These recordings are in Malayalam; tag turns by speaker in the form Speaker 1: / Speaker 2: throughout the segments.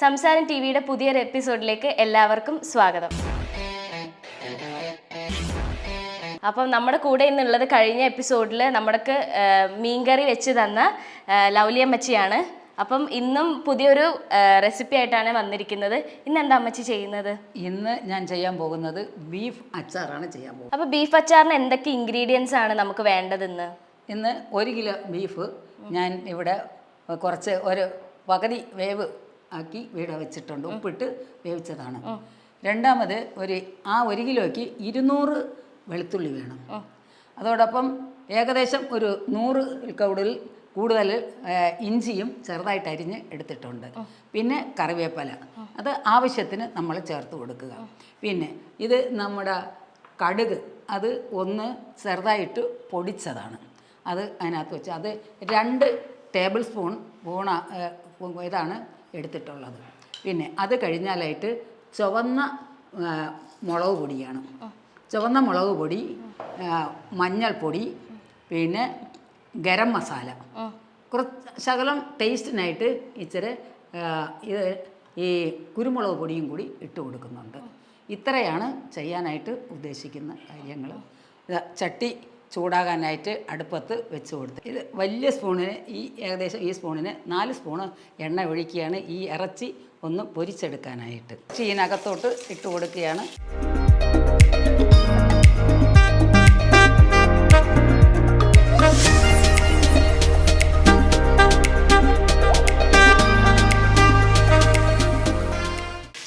Speaker 1: സംസാരം ടി വിയുടെ പുതിയൊരു എപ്പിസോഡിലേക്ക് എല്ലാവർക്കും സ്വാഗതം. അപ്പം നമ്മുടെ കൂടെ ഇന്നുള്ളത് കഴിഞ്ഞ എപ്പിസോഡിൽ നമ്മൾക്ക് മീൻകറി വെച്ച് തന്ന ലൗലിയമ്മച്ചിയാണ് അമ്മച്ചിയാണ്. അപ്പം ഇന്നും പുതിയൊരു റെസിപ്പി ആയിട്ടാണ് വന്നിരിക്കുന്നത്. ഇന്ന് എന്താ അമ്മച്ചി ചെയ്യുന്നത്?
Speaker 2: ഇന്ന് ഞാൻ ചെയ്യാൻ പോകുന്നത് ബീഫ് അച്ചാറാണ് ചെയ്യാൻ പോകുന്നത്.
Speaker 1: അപ്പോൾ ബീഫ് അച്ചാറിന് എന്തൊക്കെ ഇൻഗ്രീഡിയൻസ് ആണ് നമുക്ക് വേണ്ടത്
Speaker 2: ഇന്ന്? ഇന്ന് ഒരു കിലോ ബീഫ് ഞാൻ ഇവിടെ കുറച്ച് ഒരു പകുതി വേവ് ആക്കി വീട വെച്ചിട്ടുണ്ട്. ഉപ്പിട്ട് വേവിച്ചതാണ്. രണ്ടാമത് ഒരു ആ ഒരു കിലോയ്ക്ക് ഇരുന്നൂറ് വെളുത്തുള്ളി വേണം. അതോടൊപ്പം ഏകദേശം ഒരു നൂറ് കൗടിൽ കൂടുതൽ ഇഞ്ചിയും ചെറുതായിട്ട് അരിഞ്ഞ് എടുത്തിട്ടുണ്ട്. പിന്നെ കറിവേപ്പില. അത് ആവശ്യത്തിന് നമ്മൾ ചേർത്ത് കൊടുക്കുക. പിന്നെ ഇത് നമ്മുടെ കടുക് അത് ഒന്ന് ചെറുതായിട്ട് പൊടിച്ചതാണ്. അത് അതിനകത്ത് വെച്ച് അത് രണ്ട് ടേബിൾ സ്പൂൺ പൂണ ഇതാണ് എടുത്തിട്ടുള്ളത്. പിന്നെ അത് കഴിഞ്ഞാലായിട്ട് ചുവന്ന മുളക് പൊടിയാണ്. ചുവന്ന മുളക് പൊടി മഞ്ഞൾപ്പൊടി പിന്നെ ഗരം മസാല. കുറച്ച് ശകലം ടേസ്റ്റിനായിട്ട് ഇച്ചിരി ഇത് ഈ കുരുമുളക് പൊടിയും കൂടി ഇട്ട് കൊടുക്കുന്നുണ്ട്. ഇത്രയാണ് ചെയ്യാനായിട്ട് ഉദ്ദേശിക്കുന്ന കാര്യങ്ങൾ ചട്ടി ചൂടാകാനായിട്ട് അടുപ്പത്ത് വെച്ച് കൊടുത്ത്. ഇത് വലിയ സ്പൂണിന് ഈ ഏകദേശം ഈ സ്പൂണിന് നാല് സ്പൂണ് എണ്ണ ഒഴിക്കുകയാണ്. ഈ ഇറച്ചി ഒന്ന് പൊരിച്ചെടുക്കാനായിട്ട്. ചീനകത്തോട്ട് ഇട്ട് കൊടുക്കുകയാണ്.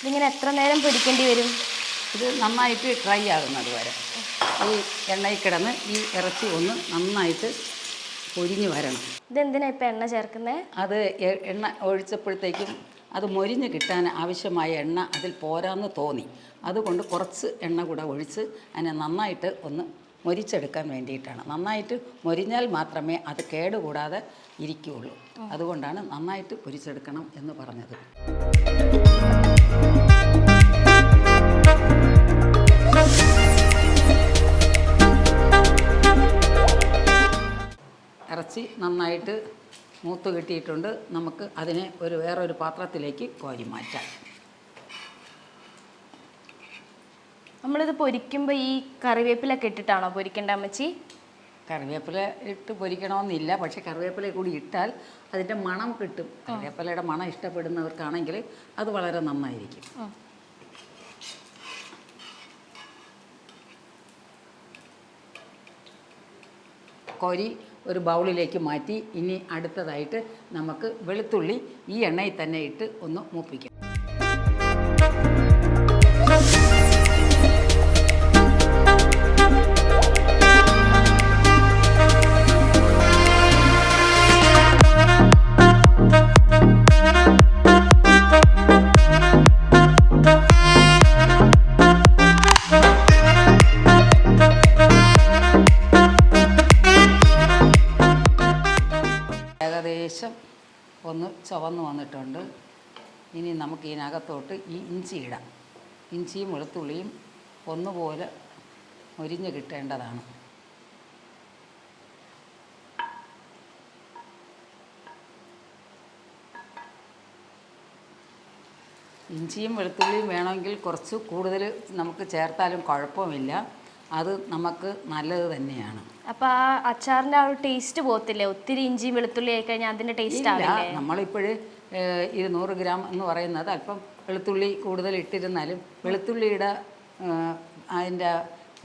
Speaker 1: ഇങ്ങനെ എത്ര നേരം പൊരിക്കേണ്ടി വരും?
Speaker 2: ഇത് നന്നായിട്ട് ഡ്രൈ ആകുന്നത് വരെ. ഈ എണ്ണയിൽ കിടന്ന് ഈ ഇറച്ചി ഒന്ന് നന്നായിട്ട് പൊരിഞ്ഞ് വരണം.
Speaker 1: ഇതെന്തിനാ ഇപ്പം എണ്ണ ചേർക്കുന്നത്
Speaker 2: അത് എണ്ണ ഒഴിച്ചപ്പോഴത്തേക്കും അത് മൊരിഞ്ഞ് കിട്ടാൻ ആവശ്യമായ എണ്ണ അതിൽ പോരാന്ന് തോന്നി. അതുകൊണ്ട് കുറച്ച് എണ്ണ കൂടെ ഒഴിച്ച് അതിനെ നന്നായിട്ട് ഒന്ന് മൊരിച്ചെടുക്കാൻ വേണ്ടിയിട്ടാണ്. നന്നായിട്ട് മൊരിഞ്ഞാൽ മാത്രമേ അത് കേടുകൂടാതെ ഇരിക്കുകയുള്ളൂ. അതുകൊണ്ടാണ് നന്നായിട്ട് പൊരിച്ചെടുക്കണം എന്ന് പറഞ്ഞത്. നന്നായിട്ട് മൂത്ത് കിട്ടിയിട്ടുണ്ട്. നമുക്ക് അതിനെ ഒരു വേറൊരു പാത്രത്തിലേക്ക് കോരി മാറ്റാം.
Speaker 1: നമ്മളിത് പൊരിക്കുമ്പോൾ ഈ കറിവേപ്പിലൊക്കെ ഇട്ടിട്ടാണോ പൊരിക്കേണ്ട അമ്മച്ചി?
Speaker 2: കറിവേപ്പില ഇട്ട് പൊരിക്കണമെന്നില്ല. പക്ഷേ കറിവേപ്പില കൂടി ഇട്ടാൽ അതിന്റെ മണം കിട്ടും. കറിവേപ്പിലയുടെ മണം ഇഷ്ടപ്പെടുന്നവർക്കാണെങ്കിൽ അത് വളരെ നന്നായിരിക്കും. കോരി ഒരു ബൗളിലേക്ക് മാറ്റി ഇനി അടുത്തതായിട്ട് നമുക്ക് വെളുത്തുള്ളി ഈ എണ്ണയിൽ തന്നെ ഇട്ട് ഒന്ന് മൂപ്പിക്കാം. ഏകദേശം ഒന്ന് ചുവന്ന് വന്നിട്ടുണ്ട്. ഇനി നമുക്ക് ഇതിനകത്തോട്ട് ഈ ഇഞ്ചി ഇടാം. ഇഞ്ചിയും വെളുത്തുള്ളിയും ഒന്നുപോലെ മുരിഞ്ഞ് കിട്ടേണ്ടതാണ്. ഇഞ്ചിയും വെളുത്തുള്ളിയും വേണമെങ്കിൽ കുറച്ച് കൂടുതൽ നമുക്ക് ചേർത്താലും കുഴപ്പമില്ല. അത് നമുക്ക് നല്ലത് തന്നെയാണ്.
Speaker 1: അപ്പൊ ആ അച്ചാറിന്റെ ആ ഒരു ടേസ്റ്റ് പോകത്തില്ലേ? ഒത്തിരി ഇഞ്ചി വെളുത്തുള്ളി ആയി കഴിഞ്ഞാൽ അതിന്റെ ടേസ്റ്റ്
Speaker 2: ഇല്ല
Speaker 1: ആവില്ലേ?
Speaker 2: നമ്മളിപ്പോഴ് ഇരുന്നൂറ് ഗ്രാം എന്ന് പറയുന്നത് അല്പം വെളുത്തുള്ളി കൂടുതൽ ഇട്ടിരുന്നാലും വെളുത്തുള്ളിയുടെ ഏഹ്, അതിന്റെ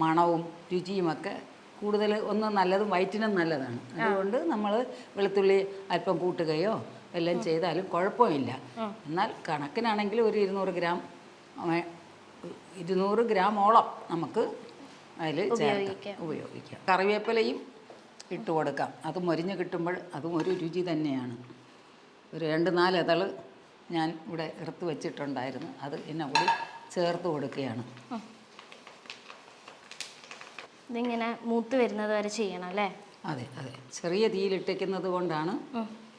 Speaker 2: മണവും രുചിയുമൊക്കെ കൂടുതൽ ഒന്ന് നല്ലതും വയറ്റിനും നല്ലതാണ്. അതുകൊണ്ട് നമ്മൾ വെളുത്തുള്ളി അല്പം കൂട്ടുകയോ എല്ലാം ചെയ്താലും കുഴപ്പമില്ല. എന്നാൽ കണക്കിനാണെങ്കിൽ ഒരു ഇരുന്നൂറ് ഗ്രാം ഇരുന്നൂറ് ഗ്രാമോളം നമുക്ക് അതിൽ ചേർക്കാം. ഉപയോഗിക്കാം. കറിവേപ്പിലയും ഇട്ട് കൊടുക്കാം. അത് മൊരിഞ്ഞ് കിട്ടുമ്പോൾ അതും ഒരു രുചി തന്നെയാണ്. ഒരു രണ്ട് നാല് ഞാൻ ഇവിടെ എടുത്ത് വെച്ചിട്ടുണ്ടായിരുന്നു. അത് എന്നെ കൂടി ചേർത്ത് കൊടുക്കുകയാണ്.
Speaker 1: ഇതിങ്ങനെ മൂത്ത് വരുന്നത് വരെ ചെയ്യണം അല്ലേ?
Speaker 2: അതെ അതെ. ചെറിയ തീയിലിട്ടിക്കുന്നത് കൊണ്ടാണ്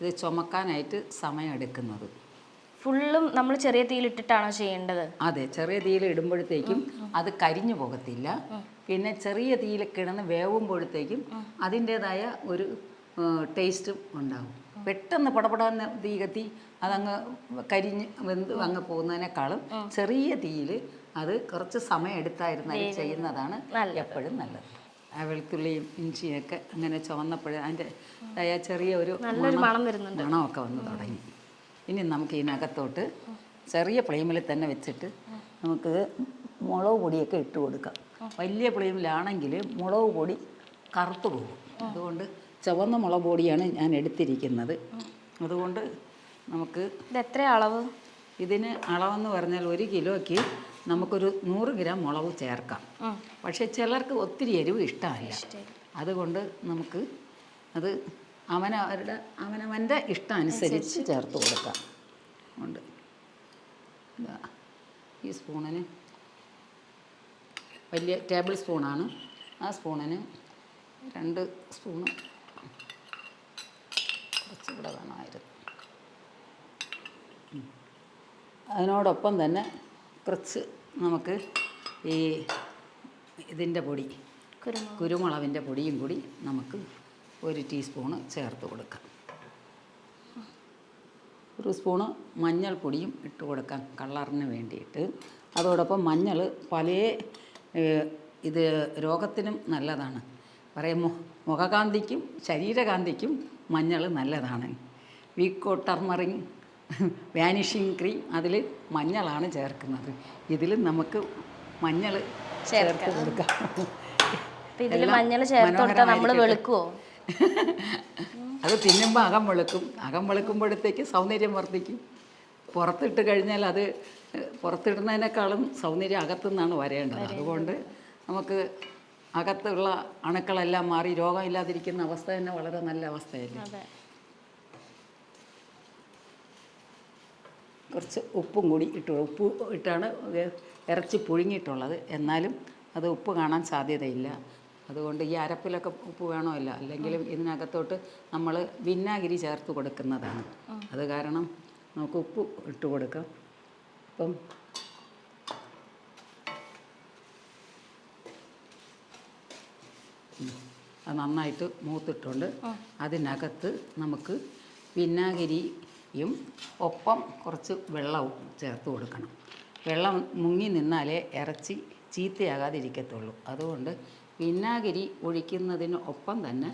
Speaker 2: ഇത് ചുമക്കാനായിട്ട് സമയം എടുക്കുന്നത്.
Speaker 1: ഫുള്ളും നമ്മൾ ചെറിയ തീയിലിട്ടിട്ടാണോ ചെയ്യേണ്ടത്?
Speaker 2: അതെ ചെറിയ തീയിൽ ഇടുമ്പോഴത്തേക്കും അത് കരിഞ്ഞു പോകത്തില്ല. പിന്നെ ചെറിയ തീയിൽ കിടന്ന് വേവുമ്പോഴത്തേക്കും അതിന്റേതായ ഒരു ടേസ്റ്റും ഉണ്ടാകും പെട്ടെന്ന് പടപടാന്ന് തീ കത്തി അതങ്ങ് കരിഞ്ഞ് വെന്ത് അങ്ങ് പോകുന്നതിനേക്കാളും ചെറിയ തീയിൽ അത് കുറച്ച് സമയം എടുത്തായിരുന്നാൽ ചെയ്യുന്നതാണ് എപ്പോഴും നല്ലത്. ആ വെളുത്തുള്ളിയും ഇഞ്ചിയൊക്കെ അങ്ങനെ ചുവന്നപ്പോഴും അതിന്റെ ചെറിയൊരു ചെറിയ ഒരു
Speaker 1: മണം വരുന്നുണ്ട്.
Speaker 2: മണമൊക്കെ വന്ന് തുടങ്ങി. ഇനി നമുക്ക് ഇതിനകത്തോട്ട് ചെറിയ ഫ്ലെയിമിൽ തന്നെ വെച്ചിട്ട് നമുക്ക് മുളക് പൊടിയൊക്കെ ഇട്ട് കൊടുക്കാം. വലിയ ഫ്ലെയിമിലാണെങ്കിൽ മുളക് പൊടി കറുത്തു പോകും. അതുകൊണ്ട് ചുവന്ന മുളക് പൊടിയാണ് ഞാൻ എടുത്തിരിക്കുന്നത്. അതുകൊണ്ട് നമുക്ക്
Speaker 1: ഇത് എത്ര അളവ്?
Speaker 2: ഇതിന് അളവെന്ന് പറഞ്ഞാൽ ഒരു കിലോയ്ക്ക് നമുക്കൊരു നൂറ് ഗ്രാം മുളക് ചേർക്കാം. പക്ഷേ ചിലർക്ക് ഒത്തിരി എരിവ് ഇഷ്ടമല്ല. അതുകൊണ്ട് നമുക്ക് അത് അവനവരുടെ അവനവന്റെ ഇഷ്ടം അനുസരിച്ച് ചേർത്ത് കൊടുക്കാം. ഉണ്ട്. ഈ സ്പൂണിന് വലിയ ടേബിൾ സ്പൂണാണ്. ആ സ്പൂണിന് രണ്ട് സ്പൂണ് കുറച്ചുകൂടെ വേണമായിരുന്നു. അതിനോടൊപ്പം തന്നെ കുറച്ച് നമുക്ക് ഈ ഇതിന്റെ പൊടി
Speaker 1: കുരുമുളക്.
Speaker 2: കുരുമുളകിന്റെ പൊടിയും കൂടി നമുക്ക് ഒരു ടീസ്പൂണ് ചേർത്ത് കൊടുക്കാം. ഒരു സ്പൂണ് മഞ്ഞൾപ്പൊടിയും ഇട്ട് കൊടുക്കാം കളറിന് വേണ്ടിയിട്ട്. അതോടൊപ്പം മഞ്ഞൾ പല ഇത് രോഗത്തിനും നല്ലതാണ്. പറയും മുഖകാന്തിക്കും ശരീരകാന്തിക്കും മഞ്ഞൾ നല്ലതാണ്. വീക്കോ ടർമറിങ് വാനിഷിങ് ക്രീം അതിൽ മഞ്ഞളാണ് ചേർക്കുന്നത്. ഇതിൽ നമുക്ക് മഞ്ഞൾ ചേർത്ത് കൊടുക്കാം.
Speaker 1: മഞ്ഞൾ ചേർത്ത് കൊടുത്താൽ നമ്മൾ
Speaker 2: മനോഹരമായിരിക്കട്ടെ. അത് തിന്നുമ്പോൾ അകം വെളുക്കും അകം വെളുക്കുമ്പോഴത്തേക്ക് സൗന്ദര്യം വർദ്ധിക്കും. പുറത്തിട്ട് കഴിഞ്ഞാൽ അത് പുറത്തിടുന്നതിനേക്കാളും സൗന്ദര്യം അകത്തുനിന്നാണ് വരേണ്ടത്. അതുകൊണ്ട് നമുക്ക് അകത്തുള്ള അണുക്കളെല്ലാം മാറി രോഗമില്ലാതിരിക്കുന്ന അവസ്ഥ തന്നെ വളരെ നല്ല അവസ്ഥയല്ലേ? കുറച്ച് ഉപ്പും കൂടി ഇട്ടു. ഉപ്പ് ഇട്ടാണ് ഇറച്ചി പുഴുങ്ങിയിട്ടുള്ളത്. എന്നാലും അത് ഉപ്പ് കാണാൻ സാധ്യതയില്ല. അതുകൊണ്ട് ഈ അരപ്പിലൊക്കെ ഉപ്പ് വേണമല്ല അല്ലെങ്കിലും ഇതിനകത്തോട്ട് നമ്മൾ വിന്നാഗിരി ചേർത്ത് കൊടുക്കുന്നതാണ്. അത് കാരണം നമുക്ക് ഉപ്പ് ഇട്ട് കൊടുക്കാം. ഇപ്പം. അത് നന്നായിട്ട് മൂത്തിട്ടുണ്ട്. അതിനകത്ത് നമുക്ക് വിന്നാഗിരിയും ഒപ്പം കുറച്ച് വെള്ളവും ചേർത്ത് കൊടുക്കണം. വെള്ളം മുങ്ങി നിന്നാലേ ഇറച്ചി ചീത്തയാകാതിരിക്കത്തുള്ളൂ. അതുകൊണ്ട് വിനാഗിരി ഒഴിക്കുന്നതിന് ഒപ്പം തന്നെ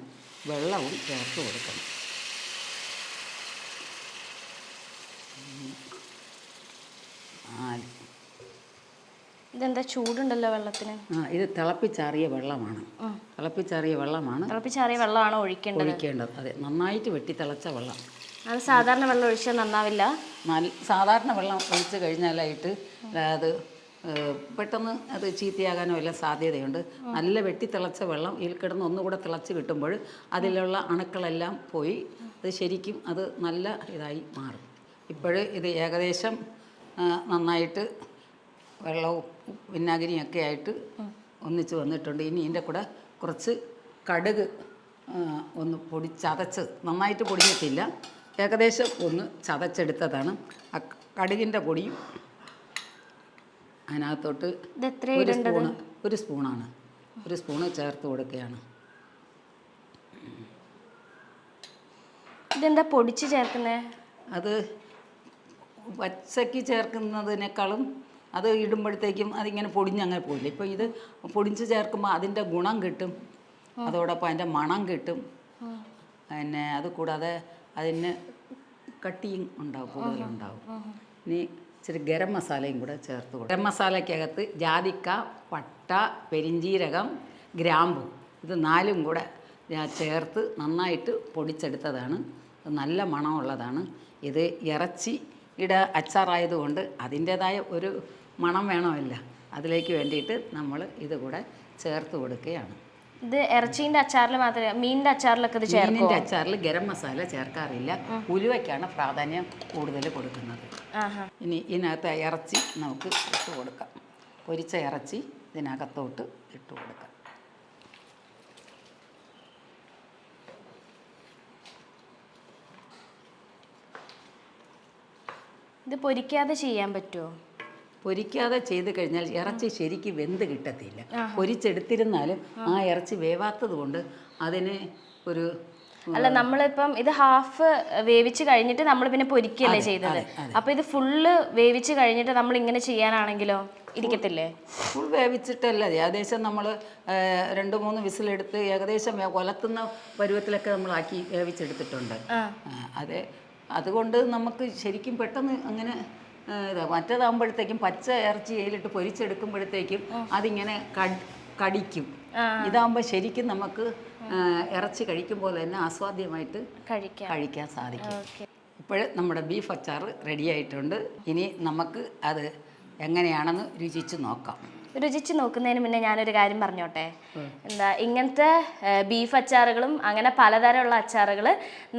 Speaker 2: വെള്ളവും ചേർത്ത് കൊടുക്കണം.
Speaker 1: ഇതെന്താ ചൂടുണ്ടല്ലോ വെള്ളത്തിന്?
Speaker 2: ആ ഇത് തിളപ്പിച്ചാറിയ വെള്ളമാണ്. തിളപ്പിച്ചാറിയ വെള്ളമാണ്
Speaker 1: തിളപ്പിച്ചാറിയ വെള്ളമാണ് ഒഴിക്കേണ്ടത്?
Speaker 2: ഒഴിക്കേണ്ടത്. അതെ നന്നായിട്ട് വെട്ടി തിളച്ച വെള്ളം.
Speaker 1: അത് സാധാരണ വെള്ളം ഒഴിച്ചാൽ നന്നാവില്ല?
Speaker 2: സാധാരണ വെള്ളം ഒഴിച്ച് കഴിഞ്ഞാലായിട്ട് അത് പെട്ടെന്ന് അത് ചീത്തയാകാനോ എല്ലാം സാധ്യതയുണ്ട്. നല്ല വെട്ടി തിളച്ച വെള്ളം ഇതിൽ കിടന്ന് ഒന്നുകൂടെ തിളച്ച് കിട്ടുമ്പോൾ അതിലുള്ള അണുക്കളെല്ലാം പോയി അത് ശരിക്കും അത് നല്ല ഇതായി മാറും. ഇപ്പോൾ ഇത് ഏകദേശം നന്നായിട്ട് വെള്ളവും വിനാഗിരിയും ഒക്കെ ആയിട്ട് ഒന്നിച്ച് വന്നിട്ടുണ്ട്. ഇനി ഇതിന്റെ കൂടെ കുറച്ച് കടുക് ഒന്ന് പൊടി ചതച്ച് നന്നായിട്ട് പൊടിഞ്ഞിട്ടില്ല. ഏകദേശം ഒന്ന് ചതച്ചെടുത്തതാണ്. ആ കടുകിന്റെ പൊടിയും അതിനകത്തോട്ട് ഒരു സ്പൂണ് ഒരു സ്പൂണാണ്. ഒരു സ്പൂണ് ചേർത്ത് കൊടുക്കുകയാണ്.
Speaker 1: ഇതെന്താ പൊടിച്ച് ചേർക്കുന്നേ?
Speaker 2: അത് പച്ചയ്ക്ക് ചേർക്കുന്നതിനേക്കാളും അത് ഇടുമ്പോഴത്തേക്കും അതിങ്ങനെ പൊടിഞ്ഞങ്ങനെ പോയില്ല ഇപ്പോൾ ഇത് പൊടിച്ച് ചേർക്കുമ്പോൾ അതിന്റെ ഗുണം കിട്ടും. അതോടൊപ്പം അതിന്റെ മണം കിട്ടും. പിന്നെ അത് കൂടാതെ അതിന് കട്ടിയും ഉണ്ടാവും കൂടുതലുണ്ടാവും ഇനി ഇച്ചിരി ഗരം മസാലയും കൂടെ ചേർത്ത് കൊടുക്കും. ഗരം മസാലയ്ക്കകത്ത് ജാതിക്ക പട്ട പെരിഞ്ചീരകം ഗ്രാമ്പു ഇത് നാലും കൂടെ ചേർത്ത് നന്നായിട്ട് പൊടിച്ചെടുത്തതാണ്. നല്ല മണമുള്ളതാണ്. ഇത് ഇറച്ചിയുടെ അച്ചാറായതുകൊണ്ട് അതിന്റേതായ ഒരു മണം വേണമല്ല. അതിലേക്ക് വേണ്ടിയിട്ട് നമ്മൾ ഇത് കൂടെ ചേർത്ത് കൊടുക്കുകയാണ്.
Speaker 1: ഇത് ഇറച്ചീന്റെ അച്ചാറിൽ മാത്രമേ മീനിന്റെ അച്ചാറിലൊക്കെ ഇത് ചേർക്കും
Speaker 2: മീനിന്റെ അച്ചാറിൽ ഗരം മസാല ചേർക്കാറില്ല. ഉലുവയ്ക്കാണ് പ്രാധാന്യം കൂടുതൽ കൊടുക്കുന്നത്.
Speaker 1: ആഹാ.
Speaker 2: ഇനി ഇതിനകത്ത് ഇറച്ചി നമുക്ക് ഇട്ട് കൊടുക്കാം. പൊരിച്ച ഇറച്ചി ഇതിനകത്തോട്ട് ഇട്ട് കൊടുക്കാം.
Speaker 1: ഇത് പൊരിക്കാതെ ചെയ്യാൻ പറ്റുമോ
Speaker 2: പൊരിക്കാതെ ചെയ്ത് കഴിഞ്ഞാൽ ഇറച്ചി ശരിക്ക് വെന്ത് കിട്ടത്തില്ല. പൊരിച്ചെടുത്തിരുന്നാലും ആ. ഇറച്ചി വേവാത്തത് കൊണ്ട് അതിന് ഒരു
Speaker 1: അല്ല നമ്മളിപ്പം ഇത് ഹാഫ് വേവിച്ച് കഴിഞ്ഞിട്ട് നമ്മൾ പിന്നെ പൊരിക്കല്ലേ ചെയ്തത്? അപ്പൊ ഇത് ഫുള്ള് വേവിച്ച് കഴിഞ്ഞിട്ട് നമ്മൾ ഇങ്ങനെ ചെയ്യാനാണെങ്കിലോ? ഇരിക്കത്തില്ലേ?
Speaker 2: ഫുൾ വേവിച്ചിട്ടല്ല. ഏകദേശം നമ്മൾ രണ്ട് മൂന്ന് വിസിലെടുത്ത് ഏകദേശം കൊലത്തുന്ന പരുവത്തിലൊക്കെ നമ്മളാക്കി വേവിച്ചെടുത്തിട്ടുണ്ട്.
Speaker 1: ആ.
Speaker 2: ആ, അതെ. അതുകൊണ്ട് നമുക്ക് ശരിക്കും പെട്ടെന്ന് അങ്ങനെ ഇതാ മറ്റേതാകുമ്പോഴത്തേക്കും പച്ച ഇറച്ചി കയ്യിലിട്ട് പൊരിച്ചെടുക്കുമ്പോഴത്തേക്കും അതിങ്ങനെ കട്- കടിക്കും. ഇതാകുമ്പോൾ ശരിക്കും നമുക്ക് ഇറച്ചി കഴിക്കുമ്പോൾ തന്നെ ആസ്വാദ്യമായിട്ട് കഴിക്കാൻ സാധിക്കും. ഇപ്പോൾ നമ്മുടെ ബീഫ് അച്ചാർ റെഡിയായിട്ടുണ്ട് ഇനി നമുക്ക് അത് എങ്ങനെയാണെന്ന് രുചിച്ച് നോക്കാം.
Speaker 1: രുചിച്ച് നോക്കുന്നതിന് മുന്നേ ഞാനൊരു കാര്യം പറഞ്ഞോട്ടെ? എന്താ ഇങ്ങനത്തെ ബീഫ് അച്ചാറുകളും അങ്ങനെ പലതരമുള്ള അച്ചാറുകൾ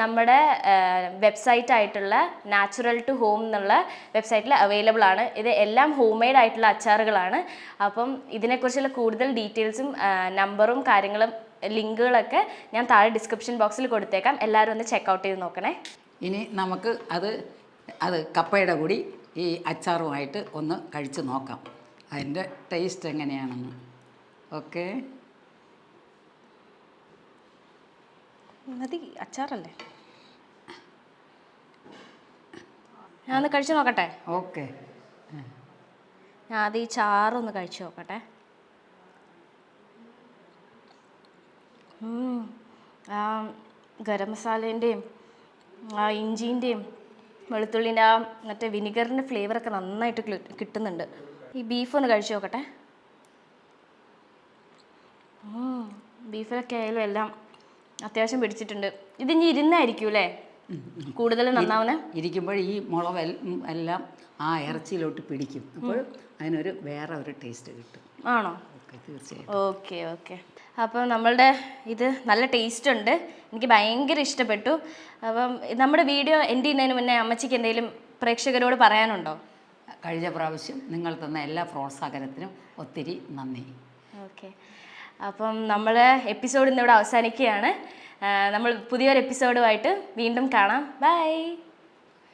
Speaker 1: നമ്മുടെ വെബ്സൈറ്റ് ആയിട്ടുള്ള നാച്ചുറൽ ടു ഹോം എന്നുള്ള വെബ്സൈറ്റിൽ അവൈലബിൾ ആണ്. ഇത് എല്ലാം ഹോം മെയ്ഡ് ആയിട്ടുള്ള അച്ചാറുകളാണ്. അപ്പം ഇതിനെക്കുറിച്ചുള്ള കൂടുതൽ ഡീറ്റെയിൽസും നമ്പറും കാര്യങ്ങളും ലിങ്കുകളൊക്കെ ഞാൻ താഴെ ഡിസ്ക്രിപ്ഷൻ ബോക്സിൽ കൊടുത്തേക്കാം. എല്ലാവരും ഒന്ന് ചെക്കൗട്ട് ചെയ്ത് നോക്കണേ.
Speaker 2: ഇനി നമുക്ക് അത് അത് കപ്പയുടെ കൂടി ഈ അച്ചാറുമായിട്ട് ഒന്ന് കഴിച്ച് നോക്കാം. അതിന്റെ ടേസ്റ്റ് എങ്ങനെയാണെന്ന്. ഓക്കെ
Speaker 1: മതി അച്ചാറല്ലേ? ഞാൻ ഒന്ന് കഴിച്ചു നോക്കട്ടെ?
Speaker 2: ഓക്കെ
Speaker 1: ഞാൻ അത് ഈ ചാറൊന്ന് കഴിച്ചു നോക്കട്ടെ. ആ ഗരം മസാലേന്റെയും ആ ഇഞ്ചീന്റെയും വെളുത്തുള്ളിന്റെ ആ മറ്റേ വിനിഗറിന്റെ ഫ്ലേവറൊക്കെ നന്നായിട്ട് കിട്ടുന്നുണ്ട്. ഈ ബീഫ് ഒന്ന് കഴിച്ചു നോക്കട്ടെ. ബീഫിലൊക്കെ ആയാലും എല്ലാം അത്യാവശ്യം പിടിച്ചിട്ടുണ്ട്. ഇതിനി ഇരുന്നായിരിക്കും അല്ലേ? കൂടുതൽ നന്നാവുന്നേ?
Speaker 2: ഇരിക്കുമ്പോൾ ഈ മുളക് എല്ലാം ആ ഇറച്ചിയിലോട്ട് പിടിക്കും. അപ്പോൾ അതിനൊരു വേറെ ഒരു ടേസ്റ്റ് കിട്ടും.
Speaker 1: ആണോ?
Speaker 2: ഓക്കെ തീർച്ചയായും
Speaker 1: ഓക്കെ ഓക്കെ. അപ്പോൾ നമ്മളുടെ ഇത് നല്ല ടേസ്റ്റ് ഉണ്ട്. എനിക്ക് ഭയങ്കര ഇഷ്ടപ്പെട്ടു. അപ്പം നമ്മുടെ വീഡിയോ എന്റെ ചെയ്യുന്നതിന് മുന്നേ അമ്മച്ചിക്ക് എന്തെങ്കിലും പ്രേക്ഷകരോട് പറയാനുണ്ടോ?
Speaker 2: കഴിഞ്ഞ പ്രാവശ്യം നിങ്ങൾ തന്ന എല്ലാ പ്രോത്സാഹനത്തിനും ഒത്തിരി നന്ദി.
Speaker 1: ഓക്കെ. അപ്പം നമ്മൾ എപ്പിസോഡ് ഇന്നിവിടെ അവസാനിക്കുകയാണ്. നമ്മൾ പുതിയൊരു എപ്പിസോഡുമായിട്ട് വീണ്ടും കാണാം. ബൈ.